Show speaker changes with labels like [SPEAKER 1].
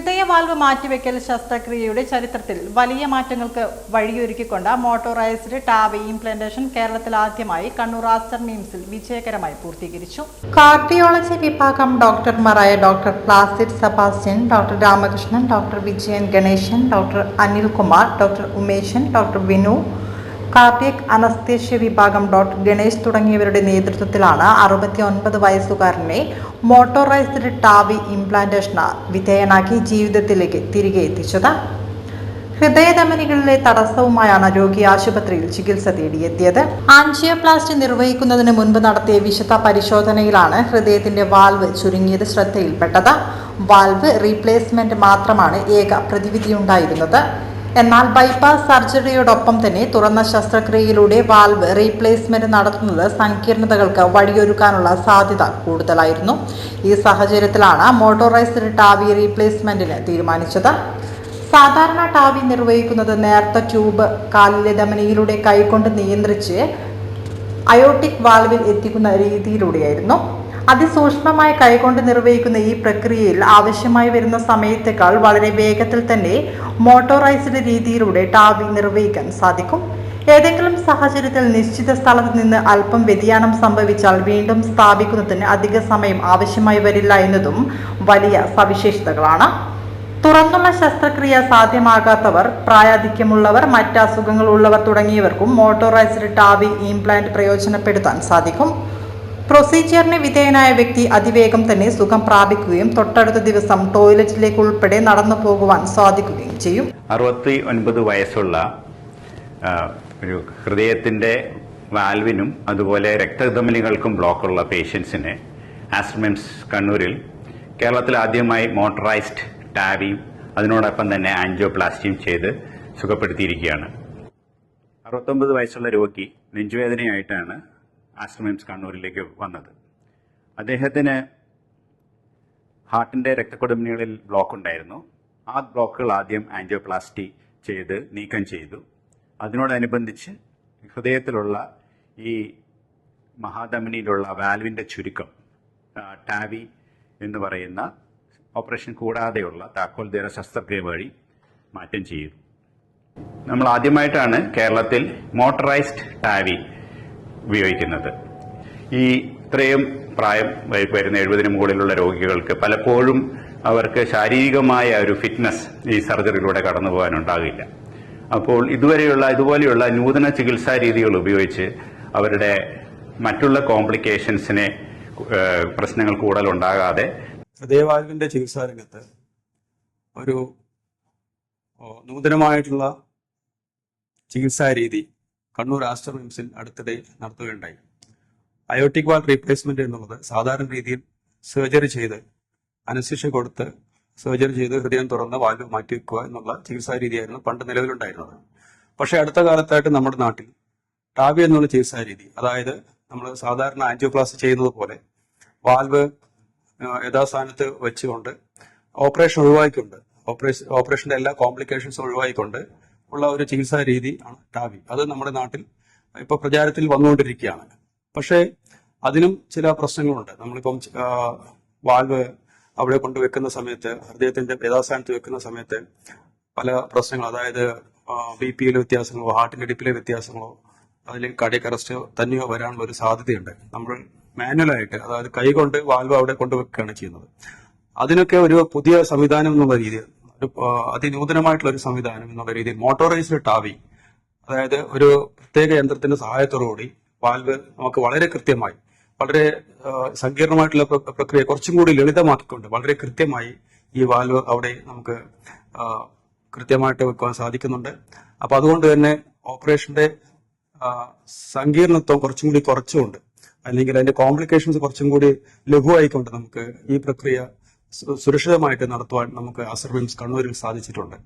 [SPEAKER 1] ഹൃദയവാൽവ് മാറ്റിവെക്കൽ ശസ്ത്രക്രിയയുടെ ചരിത്രത്തിൽ വലിയ മാറ്റങ്ങൾക്ക് വഴിയൊരുക്കിക്കൊണ്ട് മോട്ടോറൈസ്ഡ് ടാവ് ഇംപ്ലാന്റേഷൻ കേരളത്തിൽ ആദ്യമായി കണ്ണൂർ ആസ്റ്റർ മീംസിൽ വിജയകരമായി പൂർത്തീകരിച്ചു. കാർഡിയോളജി വിഭാഗം ഡോക്ടർമാരായ doctor Placid Sebastian doctor Ramakrishnan doctor Vijayan Ganeshan doctor Anilkumar doctor Umeshan doctor Vinu cardiac anaesthesia വിഭാഗം ഡോക്ടർ ഗണേശ് തുടങ്ങിയവരുടെ നേതൃത്വത്തിലാണ് അറുപത്തി ഒൻപത് വയസ്സുകാരനെ മോട്ടോറൈസ്ഡ് ടാവി ഇംപ്ലാന്റേഷന് വിധേയനാക്കി ജീവിതത്തിലേക്ക് തിരികെ എത്തിച്ചത്. ഹൃദയധമനികളിലെ തടസ്സവുമായാണ് രോഗി ആശുപത്രിയിൽ ചികിത്സ തേടിയെത്തിയത്. ആൻജിയോപ്ലാസ്റ്റി നിർവഹിക്കുന്നതിന് മുൻപ് നടത്തിയ വിശദ പരിശോധനയിലാണ് ഹൃദയത്തിന്റെ വാൽവ് ചുരുങ്ങിയത് ശ്രദ്ധയിൽപ്പെട്ടത്. വാൽവ് റീപ്ലേസ്മെന്റ് മാത്രമാണ് ഏക പ്രതിവിധിയുണ്ടായിരുന്നത്. എന്നാൽ ബൈപ്പാസ് സർജറിയോടൊപ്പം തന്നെ തുറന്ന ശസ്ത്രക്രിയയിലൂടെ വാൽവ് റീപ്ലേസ്മെന്റ് നടത്തുന്നത് സങ്കീർണതകൾക്ക് വഴിയൊരുക്കാനുള്ള സാധ്യത കൂടുതലായിരുന്നു. ഈ സാഹചര്യത്തിലാണ് മോട്ടോറൈസ്ഡ് ടാവി റീപ്ലേസ്മെന്റിന് തീരുമാനിച്ചത്. സാധാരണ ടാവി നിർവഹിക്കുന്നത് നേർത്ത ട്യൂബ് കാലിലെ ധമനിയിലൂടെ കൈകൊണ്ട് നിയന്ത്രിച്ച് അയോട്ടിക് വാൽവിൽ എത്തിക്കുന്ന രീതിയിലൂടെയായിരുന്നു. അതിസൂക്ഷ്മമായ കൈകൊണ്ട് നിർവഹിക്കുന്ന ഈ പ്രക്രിയയിൽ ആവശ്യമായി വരുന്ന സമയത്തേക്കാൾ വളരെ വേഗത്തിൽ തന്നെ മോട്ടോറൈസ്ഡ് രീതിയിലൂടെ ടാവി നിർവഹിക്കാൻ സാധിക്കും. ഏതെങ്കിലും സാഹചര്യത്തിൽ നിശ്ചിത സ്ഥലത്ത് നിന്ന് അല്പം വ്യതിയാനം സംഭവിച്ചാൽ വീണ്ടും സ്ഥാപിക്കുന്നതിന് അധിക സമയം ആവശ്യമായി വരില്ല എന്നതും വലിയ സവിശേഷതകളാണ്. തുറന്നുള്ള ശസ്ത്രക്രിയ സാധ്യമാകാത്തവർ പ്രായാധിക്യമുള്ളവർ മറ്റ് അസുഖങ്ങൾ ഉള്ളവർ തുടങ്ങിയവർക്കും മോട്ടോറൈസ്ഡ് ടാവി ഇംപ്ലാന്റ് പ്രയോജനപ്പെടുത്താൻ സാധിക്കും. പ്രൊസീജിയറിന് വിധേയനായ വ്യക്തി അതിവേഗം തന്നെ സുഖം പ്രാപിക്കുകയും തൊട്ടടുത്ത ദിവസം ടോയ്ലറ്റിലേക്ക് ഉൾപ്പെടെ നടന്നു പോകുവാൻ സാധിക്കുകയും ചെയ്യും.
[SPEAKER 2] അറുപത്തി ഒൻപത് വയസ്സുള്ള ഒരു ഹൃദയത്തിന്റെ വാൽവിനും അതുപോലെ രക്തധമനികൾക്കും ബ്ലോക്കുള്ള പേഷ്യൻസിനെ ആസ്ട്രമെംസ് കണ്ണൂരിൽ കേരളത്തിൽ ആദ്യമായി മോട്ടറൈസ്ഡ് ടാവിയും അതിനോടൊപ്പം തന്നെ ആൻജിയോപ്ലാസ്റ്റിയും ചെയ്ത് സുഖപ്പെടുത്തിയിരിക്കുകയാണ്. അറുപത്തൊമ്പത് വയസ്സുള്ള രോഗി നെഞ്ചുവേദനയായിട്ടാണ് ആശ്രമിംസ് കണ്ണൂരിലേക്ക് വന്നത്. അദ്ദേഹത്തിന് ഹാർട്ടിന്റെ രക്തക്കൊടുമിനികളിൽ ബ്ലോക്ക് ഉണ്ടായിരുന്നു. ആ ബ്ലോക്കുകൾ ആദ്യം ആൻജിയോപ്ലാസ്റ്റി ചെയ്ത് നീക്കം ചെയ്തു. അതിനോടനുബന്ധിച്ച് ഹൃദയത്തിലുള്ള ഈ മഹാധമനിയിലുള്ള വാൽവിന്റെ ചുരുക്കം ടാവി എന്ന് പറയുന്ന ഓപ്പറേഷൻ കൂടാതെയുള്ള താക്കോൽ ദേവ ശസ്ത്രക്രിയ വഴി മാറ്റം ചെയ്തു. നമ്മൾ ആദ്യമായിട്ടാണ് കേരളത്തിൽ മോട്ടറൈസ്ഡ് ടാവി ഉപയോഗിക്കുന്നത്. ഈ ഇത്രയും പ്രായം വരുന്ന എഴുപതിന് മുകളിലുള്ള രോഗികൾക്ക് പലപ്പോഴും അവർക്ക് ശാരീരികമായ ഒരു ഫിറ്റ്നസ് ഈ സർജറിയിലൂടെ കടന്നു പോകാനുണ്ടാകില്ല. അപ്പോൾ ഇതുവരെയുള്ള ഇതുപോലെയുള്ള നൂതന ചികിത്സാ രീതികൾ ഉപയോഗിച്ച് അവരുടെ മറ്റുള്ള കോംപ്ലിക്കേഷൻസിനെ പ്രശ്നങ്ങൾ കൂടുതലുണ്ടാകാതെ
[SPEAKER 3] ഹൃദയവാൽവിന്റെ ചികിത്സാ രംഗത്ത് ഒരു നൂതനമായിട്ടുള്ള ചികിത്സാ രീതി കണ്ണൂർ ആസ്റ്റർ മിംസിൽ അടുത്തിടെ നടത്തുകയുണ്ടായി. അയോട്ടിക് വാൾ റീപ്ലേസ്മെന്റ് എന്നുള്ളത് സാധാരണ രീതിയിൽ സർജറി ചെയ്ത് അനസ്തിഷ്യ കൊടുത്ത് സർജറി ചെയ്ത് ഹൃദയം തുറന്ന് വാൽവ് മാറ്റി വെക്കുക എന്നുള്ള ചികിത്സാ രീതിയായിരുന്നു പണ്ട് നിലവിലുണ്ടായിരുന്നത്. പക്ഷെ അടുത്ത കാലത്തായിട്ട് നമ്മുടെ നാട്ടിൽ ടാവി എന്നുള്ള ചികിത്സാ രീതി അതായത് നമ്മൾ സാധാരണ ആൻജിയോപ്ലാസ്റ്റി ചെയ്യുന്നത് പോലെ വാൽവ് യഥാസ്ഥാനത്ത് വെച്ചുകൊണ്ട് ഓപ്പറേഷൻ ഒഴിവാക്കിക്കൊണ്ട് ഓപ്പറേഷൻ ഓപ്പറേഷന്റെ എല്ലാ കോംപ്ലിക്കേഷൻസും ഒഴിവാക്കിക്കൊണ്ട് ഉള്ള ഒരു ചികിത്സാ രീതി ആണ് ടാവി. അത് നമ്മുടെ നാട്ടിൽ ഇപ്പൊ പ്രചാരത്തിൽ വന്നുകൊണ്ടിരിക്കുകയാണ്. പക്ഷേ അതിനും ചില പ്രശ്നങ്ങളുണ്ട്. നമ്മളിപ്പം വാൽവ് അവിടെ കൊണ്ടുവെക്കുന്ന സമയത്ത് ഹൃദയത്തിന്റെ യഥാസ്ഥാനത്ത് വെക്കുന്ന സമയത്ത് പല പ്രശ്നങ്ങൾ അതായത് ബി പിയിലെ വ്യത്യാസങ്ങളോ ഹാർട്ടിന്റെ ഡിപ്പിലെ വ്യത്യാസങ്ങളോ അതിൽ കാർഡിയക് അറസ്റ്റ് തന്നെയോ വരാനുള്ള ഒരു സാധ്യതയുണ്ട്. നമ്മൾ മാനുവലായിട്ട് അതായത് കൈകൊണ്ട് വാൽവ് അവിടെ കൊണ്ടുവെക്കുകയാണ് ചെയ്യുന്നത്. അതിനൊക്കെ ഒരു പുതിയ സംവിധാനം എന്നുള്ള രീതിയിൽ ഒരു അതിനൂതനമായിട്ടുള്ള ഒരു സംവിധാനം എന്നുള്ള രീതിയിൽ മോട്ടോറൈസ്ഡ് ടാവി അതായത് ഒരു പ്രത്യേക യന്ത്രത്തിന്റെ സഹായത്തോടുകൂടി വാൽവ് നമുക്ക് വളരെ കൃത്യമായി വളരെ സങ്കീർണമായിട്ടുള്ള പ്രക്രിയ കുറച്ചും കൂടി ലളിതമാക്കിക്കൊണ്ട് വളരെ കൃത്യമായി ഈ വാൽവ് അവിടെ നമുക്ക് കൃത്യമായിട്ട് വെക്കുവാൻ സാധിക്കുന്നുണ്ട്. അപ്പൊ അതുകൊണ്ട് തന്നെ ഓപ്പറേഷന്റെ സങ്കീർണത്വം കുറച്ചും കൂടി കുറച്ചുകൊണ്ട് അല്ലെങ്കിൽ അതിന്റെ കോംപ്ലിക്കേഷൻസ് കുറച്ചും കൂടി ലഘുവായിക്കൊണ്ട് നമുക്ക് ഈ പ്രക്രിയ സുരക്ഷിതമായിട്ട് നടത്തുവാൻ നമുക്ക് അസർബിംസ് കണ്ണൂരിൽ സാധിച്ചിട്ടുണ്ട്.